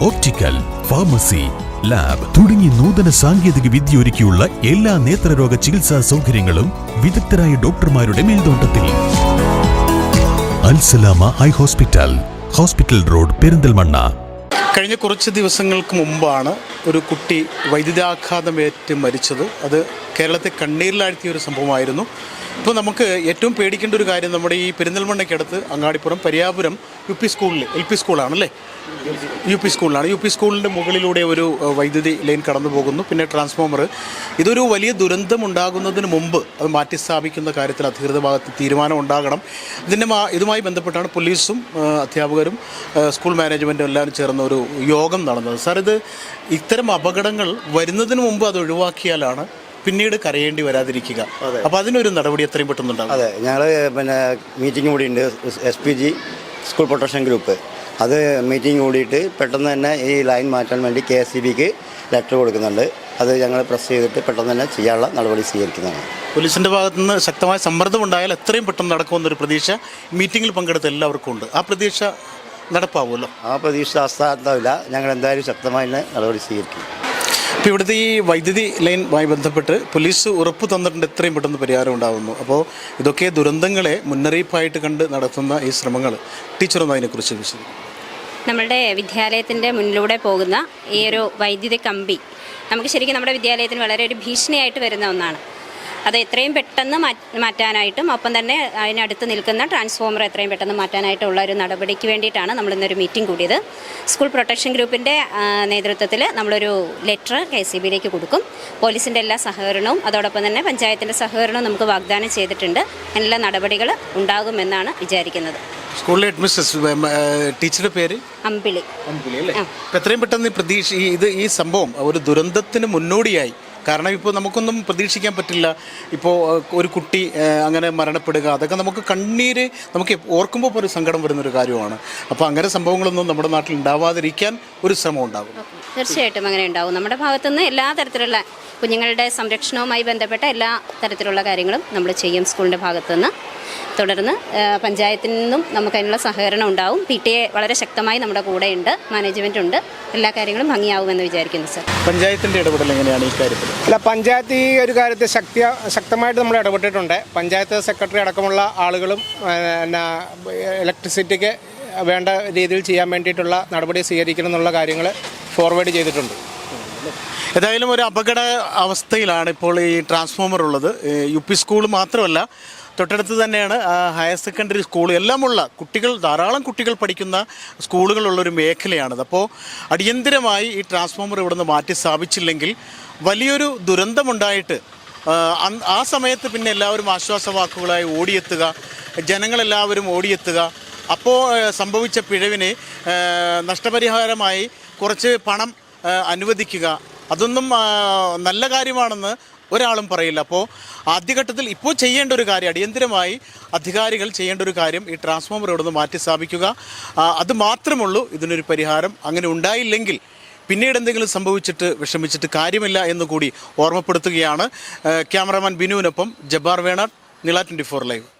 optical pharmacy lab തുടങ്ങി നൂതന സാങ്കേതിക വിദ്യ ഒരുക്കിയുള്ള എല്ലാ നേത്രരോഗ ചികിത്സാ സൗകര്യങ്ങളും വിദഗ്ധരായ ഡോക്ടർമാരുടെ മേൽനോട്ടത്തിൽ. Alsalama eye hospital hospital road Perinthalmanna. കഴിഞ്ഞ കുറച്ച് ദിവസങ്ങൾക്ക് മുമ്പാണ് ഒരു കുട്ടി വൈദ്യുതാഘാതമേറ്റ് മരിച്ചത്. അത് കേരളത്തെ കണ്ണീരിലാഴ്ത്തിയ ഒരു സംഭവമായിരുന്നു. ഇപ്പോൾ നമുക്ക് ഏറ്റവും പേടിക്കേണ്ട ഒരു കാര്യം നമ്മുടെ ഈ പെരിന്തൽമണ്ണയ്ക്കടുത്ത് അങ്ങാടിപ്പുറം പരിയാപുരം യു പി സ്കൂളിൽ എൽ പി സ്കൂളാണല്ലേ? യു പി സ്കൂളിലാണ്. യു പി സ്കൂളിന്റെ മുകളിലൂടെ ഒരു വൈദ്യുതി ലൈൻ കടന്നു പോകുന്നു. പിന്നെ ട്രാൻസ്ഫോമർ. ഇതൊരു വലിയ ദുരന്തം ഉണ്ടാകുന്നതിന് മുമ്പ് അത് മാറ്റിസ്ഥാപിക്കുന്ന കാര്യത്തിൽ അധികൃത ഭാഗത്ത് തീരുമാനം ഉണ്ടാകണം. ഇതിന്റെ ഇതുമായി ബന്ധപ്പെട്ടാണ് പോലീസും അധ്യാപകരും സ്കൂൾ മാനേജ്മെന്റും എല്ലാവരും ചേർന്ന ഒരു യോഗം നടന്നത്. സാർ ഇത് ഇത്തരം അപകടങ്ങൾ വരുന്നതിന് മുമ്പ് അത് ഒഴിവാക്കിയാലാണ് പിന്നീട് കരയേണ്ടി വരാതിരിക്കുക. അപ്പോൾ അതിനൊരു നടപടി എത്രയും പെട്ടെന്നുണ്ടാകും അതെ ഞങ്ങൾ പിന്നെ മീറ്റിംഗ് കൂടി ഉണ്ട് S P G school protection group അത് മീറ്റിംഗ് കൂടിയിട്ട് പെട്ടെന്ന് തന്നെ ഈ ലൈൻ മാറ്റാൻ വേണ്ടി കെ എസ് സി ബിക്ക് ലെറ്റർ കൊടുക്കുന്നുണ്ട്. അത് ഞങ്ങൾ പ്രസ് ചെയ്തിട്ട് പെട്ടെന്ന് തന്നെ ചെയ്യാനുള്ള നടപടി സ്വീകരിക്കുന്നതാണ്. പോലീസിന്റെ ഭാഗത്തു നിന്ന് ശക്തമായ സമ്മർദ്ദം ഉണ്ടായാൽ എത്രയും പെട്ടെന്ന് നടക്കുമെന്നൊരു പ്രതീക്ഷ മീറ്റിംഗിൽ പങ്കെടുത്ത എല്ലാവർക്കും ഉണ്ട്. ആ പ്രതീക്ഷ നടപ്പാവുമല്ലോ? ആ പ്രതീക്ഷ അസ്ഥാനത്താവില്ല ഞങ്ങൾ എന്തായാലും ശക്തമായി നടപടി സ്വീകരിക്കും. ഇപ്പോൾ ഇവിടുത്തെ ഈ വൈദ്യുതി ലൈനുമായി ബന്ധപ്പെട്ട് പോലീസ് ഉറപ്പ് തന്നിട്ടുണ്ട് എത്രയും പെട്ടെന്ന് പരിഹാരം ഉണ്ടാകുന്നു അപ്പോൾ ഇതൊക്കെ ദുരന്തങ്ങളെ മുന്നറിയിപ്പായിട്ട് കണ്ട് നടത്തുന്ന ഈ ശ്രമങ്ങൾ ടീച്ചറൊന്നും അതിനെക്കുറിച്ച് വിശദീകരിക്കും. നമ്മുടെ വിദ്യാലയത്തിന്റെ മുന്നിലൂടെ പോകുന്ന ഈ ഒരു വൈദ്യുതി കമ്പി നമുക്ക് ശരിക്കും നമ്മുടെ വിദ്യാലയത്തിന് വളരെ ഒരു ഭീഷണിയായിട്ട് വരുന്ന ഒന്നാണ്. അത് എത്രയും പെട്ടെന്ന് മാറ്റാനായിട്ടും ഒപ്പം തന്നെ അതിനടുത്ത് നിൽക്കുന്ന ട്രാൻസ്ഫോമർ എത്രയും പെട്ടെന്ന് മാറ്റാനായിട്ടുള്ള ഒരു നടപടിക്ക് വേണ്ടിയിട്ടാണ് നമ്മൾ ഇന്നൊരു മീറ്റിംഗ് കൂടിയത്. സ്കൂൾ പ്രൊട്ടക്ഷൻ ഗ്രൂപ്പിന്റെ നേതൃത്വത്തിൽ നമ്മളൊരു ലെറ്റർ കെ സി ബിയിലേക്ക് കൊടുക്കും. പോലീസിന്റെ എല്ലാ സഹകരണവും അതോടൊപ്പം തന്നെ പഞ്ചായത്തിന്റെ സഹകരണവും നമുക്ക് വാഗ്ദാനം ചെയ്തിട്ടുണ്ട്. എല്ലാ നടപടികൾ ഉണ്ടാകുമെന്നാണ് വിചാരിക്കുന്നത്. സ്കൂളിലെ അഡ്മിനിസ്ട്രേഷൻ ടീച്ചറുടെ പേര്? അമ്പിളി. അമ്പിളി അല്ലേ? എത്രയും പെട്ടെന്ന് ഈ പ്രതീക്ഷ ഇത് ഈ സംഭവം ഒരു ദുരന്തത്തിന് മുന്നോടിയായി കാരണം ഇപ്പോൾ നമുക്കൊന്നും പ്രതീക്ഷിക്കാൻ പറ്റില്ല. ഇപ്പോൾ ഒരു കുട്ടി അങ്ങനെ മരണപ്പെടുക അതൊക്കെ നമുക്ക് കണ്ണീര് നമുക്ക് ഓർക്കുമ്പോൾ ഒരു സങ്കടം വരുന്നൊരു കാര്യമാണ്. അപ്പോൾ അങ്ങനെ സംഭവങ്ങളൊന്നും നമ്മുടെ നാട്ടിൽ ഉണ്ടാവാതിരിക്കാൻ ഒരു ശ്രമം ഉണ്ടാകും. തീർച്ചയായിട്ടും അങ്ങനെ ഉണ്ടാവും നമ്മുടെ ഭാഗത്തുനിന്ന് എല്ലാ തരത്തിലുള്ള കുഞ്ഞുങ്ങളുടെ സംരക്ഷണവുമായി ബന്ധപ്പെട്ട എല്ലാ തരത്തിലുള്ള കാര്യങ്ങളും നമ്മൾ ചെയ്യും സ്കൂളിന്റെ ഭാഗത്തുനിന്ന്. തുടർന്ന് പഞ്ചായത്തിൽ നിന്നും നമുക്ക് അതിനുള്ള സഹകരണം ഉണ്ടാവും. പി ടി എ വളരെ ശക്തമായി നമ്മുടെ കൂടെയുണ്ട് മാനേജ്മെന്റ് ഉണ്ട്. എല്ലാ കാര്യങ്ങളും ഭംഗിയാവുമെന്ന് വിചാരിക്കുന്നു സർ. പഞ്ചായത്തിന്റെ ഇടപെടൽ എങ്ങനെയാണ് ഈ കാര്യത്തിൽ? അല്ല പഞ്ചായത്ത് ഈ ഒരു കാര്യത്തിൽ ശക്തി ശക്തമായിട്ട് നമ്മൾ ഇടപെട്ടിട്ടുണ്ട്. പഞ്ചായത്ത് സെക്രട്ടറി അടക്കമുള്ള ആളുകളും പിന്നെ ഇലക്ട്രിസിറ്റിക്ക് വേണ്ട രീതിയിൽ ചെയ്യാൻ വേണ്ടിയിട്ടുള്ള നടപടി സ്വീകരിക്കണം എന്നുള്ള കാര്യങ്ങൾ ഫോർവേഡ് ചെയ്തിട്ടുണ്ട്. ഏതായാലും ഒരു അപകട അവസ്ഥയിലാണ് ഇപ്പോൾ ഈ ട്രാൻസ്ഫോമർ ഉള്ളത്. യു പി സ്കൂൾ മാത്രമല്ല തൊട്ടടുത്ത് തന്നെയാണ് ഹയർ സെക്കൻഡറി സ്കൂൾ. എല്ലാമുള്ള കുട്ടികൾ ധാരാളം കുട്ടികൾ പഠിക്കുന്ന സ്കൂളുകളുള്ളൊരു മേഖലയാണിത്. അപ്പോൾ അടിയന്തിരമായി ഈ ട്രാൻസ്ഫോമർ ഇവിടെ നിന്ന് മാറ്റി സ്ഥാപിച്ചില്ലെങ്കിൽ വലിയൊരു ദുരന്തമുണ്ടായിട്ട് ആ, സമയത്ത് പിന്നെ എല്ലാവരും ആശ്വാസവാക്കുകളായി ഓടിയെത്തുക ജനങ്ങളെല്ലാവരും ഓടിയെത്തുക. അപ്പോൾ സംഭവിച്ച പിഴവിന് നഷ്ടപരിഹാരമായി കുറച്ച് പണം അനുവദിക്കുക. അതൊന്നും നല്ല കാര്യമാണെന്ന് ഒരാളും പറയില്ല. അപ്പോൾ ആദ്യഘട്ടത്തിൽ ഇപ്പോൾ ചെയ്യേണ്ട ഒരു കാര്യം അടിയന്തിരമായി അധികാരികൾ ചെയ്യേണ്ട ഒരു കാര്യം ഈ ട്രാൻസ്ഫോമർ ഇവിടെ നിന്ന് മാറ്റി സ്ഥാപിക്കുക. അത് മാത്രമുള്ളൂ ഇതിനൊരു പരിഹാരം അങ്ങനെ ഉണ്ടായില്ലെങ്കിൽ പിന്നീട് എന്തെങ്കിലും സംഭവിച്ചിട്ട് വിഷമിച്ചിട്ട് കാര്യമില്ല എന്ന് കൂടി ഓർമ്മപ്പെടുത്തുകയാണ് ക്യാമറമാൻ ബിനുവിനൊപ്പം ജബ്ബാർ വേണർ നില ട്വന്റി ഫോർ ലൈവ്